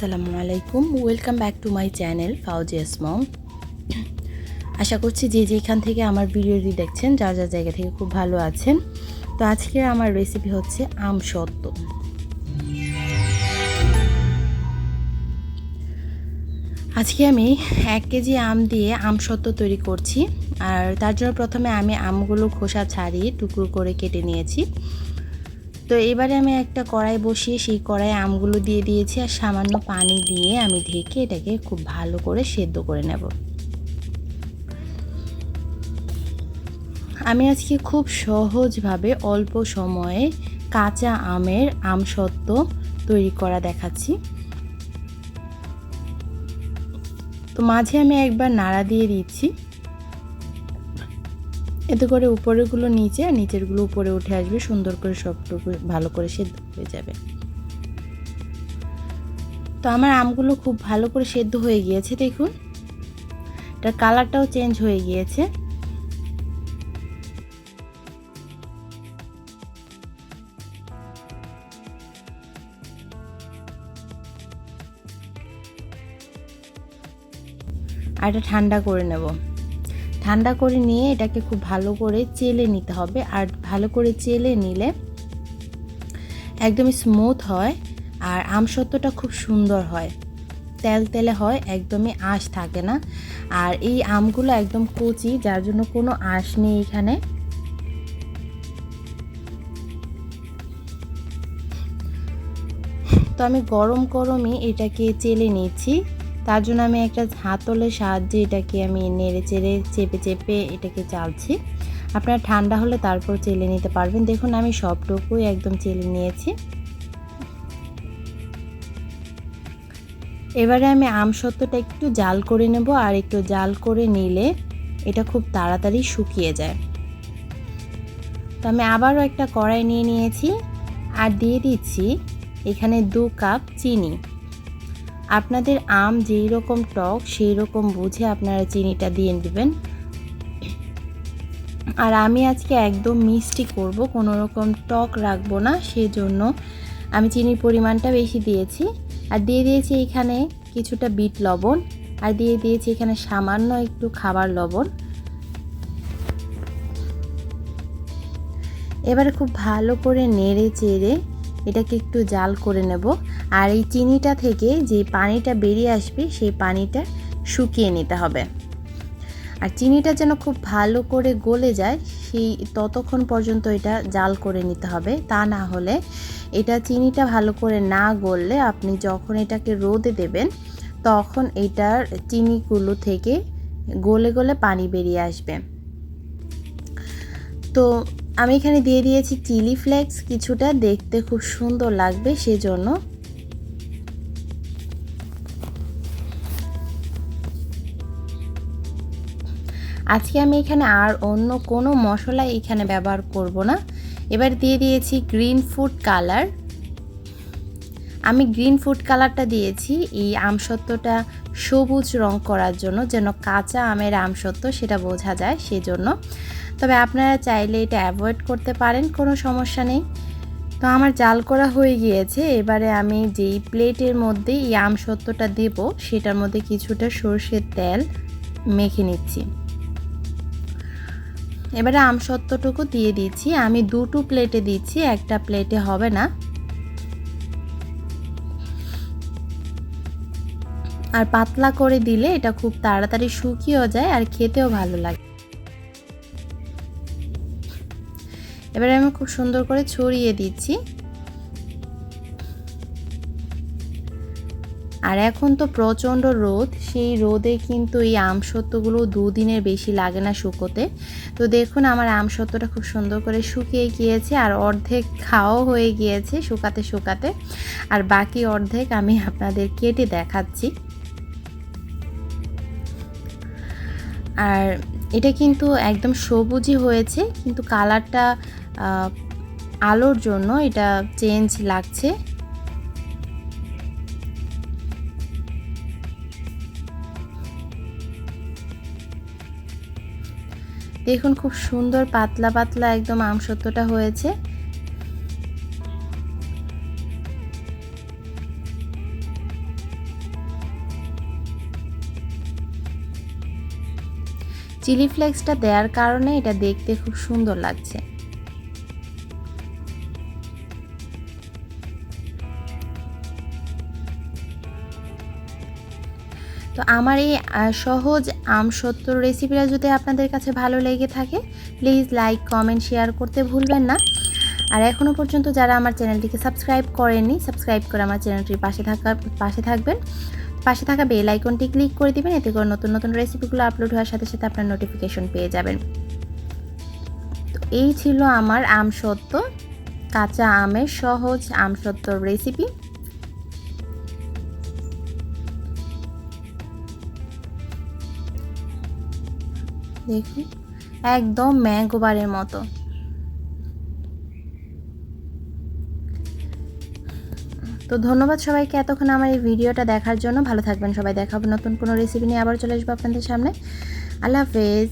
আসসালামু আলাইকুম। Welcome back to my channel Fauzia's mom আশা করছি যে যেখান থেকে আমার ভিডিওটি দেখছেন যা যা জায়গা থেকে খুব ভালো আছেন। তো আজকের আমার রেসিপি হচ্ছে আম সত্ত্ব আজকে আমি এক কেজি আম দিয়ে আম সত্ত্ব তৈরি করছি। আর তার জন্য প্রথমে আমি আমগুলো খোসা ছাড়িয়ে টুকরো করে কেটে নিয়েছি। তো এবারে আমি একটা কড়াই বসিয়ে সেই কড়াই আমগুলো দিয়ে দিয়েছি আর সামান্য পানি দিয়ে আমি ঢেকে এটাকে খুব ভালো করে সেদ্ধ করে নেব। আমি আজকে খুব সহজভাবে অল্প সময়ে কাঁচা আমের আমসত্ত্ব তৈরি করা দেখাচ্ছি। তো মাঝে আমি একবার নাড়া দিয়ে দিচ্ছি। এতে করে উপরেরগুলো নিচে আর নিচেরগুলো উপরে উঠে আসবে, সুন্দর করে সবটুকু ভালো করে সেদ্ধ হয়ে যাবে। তো আমার আমগুলো খুব ভালো করে সেদ্ধ হয়ে গিয়েছে, দেখুন। এটার কালারটাও চেঞ্জ হয়ে গিয়েছে। আর এটা ঠান্ডা করে নেব। ঠান্ডা করে নিয়ে এটাকে খুব ভালো করে চেলে নিতে হবে। আর ভালো করে চেলে নিলে একদমই স্মুথ হয় আর আমসত্ত্বটা খুব সুন্দর হয়। তেল তেলে হয়, একদমই আঁশ থাকে না। আর এই আমগুলো একদম কচি, যার জন্য কোনো আঁশ নেই এখানে। তো আমি গরম গরমই এটাকে চেলে নিচ্ছি তার জন্য আমি একটা হাতলের সাহায্যে এটাকে আমি নেড়ে চেড়ে, চেপে চেপে এটাকে চালছি। আপনারা ঠান্ডা হলে তারপর চেলে নিতে পারবেন। দেখুন, আমি সবটুকুই একদম চেলে নিয়েছি। এবারে আমি আমসত্ত্বটা একটু জাল করে নেব আর একটু জাল করে নিলে এটা খুব তাড়াতাড়ি শুকিয়ে যায়। তো আমি আবারও একটা কড়াই নিয়ে নিয়েছি আর দিয়ে দিচ্ছি এখানে দু কাপ চিনি। আপনাদের আম যেই রকম টক, সেই রকম বুঝে আপনারা চিনিটা দিয়ে দেবেন আর আমি আজকে একদম মিষ্টি করব, কোনো রকম টক রাখব না, সেজন্য আমি চিনির পরিমাণটা বেশি দিয়েছি। আর দিয়ে দিয়েছি এখানে কিছুটা বিট লবণ, আর দিয়ে দিয়েছি এখানে সামান্য একটু খাবার লবণ। এবারে খুব ভালো করে নেড়ে চেড়ে এটাকে একটু জাল করে নেব। আর এই চিনিটা থেকে যে পানিটা বেরিয়ে আসবে, সেই পানিটা শুকিয়ে নিতে হবে। আর চিনিটা যেন খুব ভালো করে গলে যায়, সেই ততক্ষণ পর্যন্ত এটা জাল করে নিতে হবে। তা না হলে এটা চিনিটা ভালো করে না গললে আপনি যখন এটাকে রোদে দেবেন, তখন এটার চিনিগুলো থেকে গলে গলে পানি বেরিয়ে আসবে। তো আমি এখানে দিয়ে দিয়েছি চিলি ফ্লেক্স, কিছুটা দেখতে খুব সুন্দর লাগবে সেজন্য। আজকে আমি এখানে আর অন্য কোনো মশলা এখানে ব্যবহার করব না। এবার দিয়ে দিয়েছি গ্রিন ফুড কালার। আমি গ্রিন ফুড কালারটা দিয়েছি, এই আমসত্ত্বটা সবুজ রং করার জন্য যেন কাঁচা আমের আমসত্ত্ব সেটা বোঝা যায় সেজন্য। তবে আপনারা চাইলে এটা অ্যাভয়েড করতে পারেন, কোনো সমস্যা নেই। তো আমার জাল করা হয়ে গিয়েছে, এবারে আমি যেই প্লেটের মধ্যে এই আমসত্ত্বটা দেব, সেটার মধ্যে কিছুটা সর্ষের তেল মেখে নিচ্ছি। এবারে আমসত্ত্বটুকু দিয়ে দিচ্ছি, আমি দুটো প্লেটে দিচ্ছি, একটা প্লেটে হবে না। আর পাতলা করে দিলে এটা খুব তাড়াতাড়ি শুকিয়েও যায় আর খেতেও ভালো লাগে। এবারে আমি খুব সুন্দর করে ছড়িয়ে দিচ্ছি। আর এখন তো প্রচণ্ড রোদ, সেই রোদে কিন্তু এই আমসত্ত্বগুলো দুদিনের বেশি লাগে না শুকোতে। তো দেখুন আমার আমসত্ত্বটা খুব সুন্দর করে শুকিয়ে গিয়েছে আর অর্ধেক খাওয়াও হয়ে গিয়েছে শুকাতে শুকাতে। আর বাকি অর্ধেক আমি আপনাদের কেটে দেখাচ্ছি। আর এটা কিন্তু একদম সবুজই হয়েছে, কিন্তু কালারটা আলোর জন্য এটা চেঞ্জ লাগছে। দেখুন খুব সুন্দর, পাতলা পাতলা একদম আমসত্ত্বটা হয়েছে। চিলি ফ্লেক্সটা দেওয়ার কারণে এটা দেখতে খুব সুন্দর লাগছে। তো আমার এই সহজ আম সত্তর রেসিপিটা যদি আপনাদের কাছে ভালো লেগে থাকে প্লিজ লাইক কমেন্ট শেয়ার করতে ভুলবেন না। আর এখনও পর্যন্ত যারা আমার চ্যানেলটিকে সাবস্ক্রাইব করেননি সাবস্ক্রাইব করে আমার চ্যানেলটির পাশে থাকা, পাশে থাকবেন। পাশে থাকা বেল আইকনটি ক্লিক করে দিবেন, এতে করে নতুন নতুন রেসিপিগুলো আপলোড হওয়ার সাথে সাথে আপনার নোটিফিকেশন পেয়ে যাবেন। তো এই ছিল আমার আম সত্য, কাঁচা আমের সহজ আম সত্তর রেসিপি দেখুন, একদম ম্যাঙ্গোবারের মতো। তো ধন্যবাদ সবাইকে এতক্ষণ আমার এই ভিডিওটা দেখার জন্য। ভালো থাকবেন সবাই। দেখাবো নতুন কোনো রেসিপি নিয়ে। আবার চলে আসব আপনাদের সামনে। আল্লাহ হাফেজ।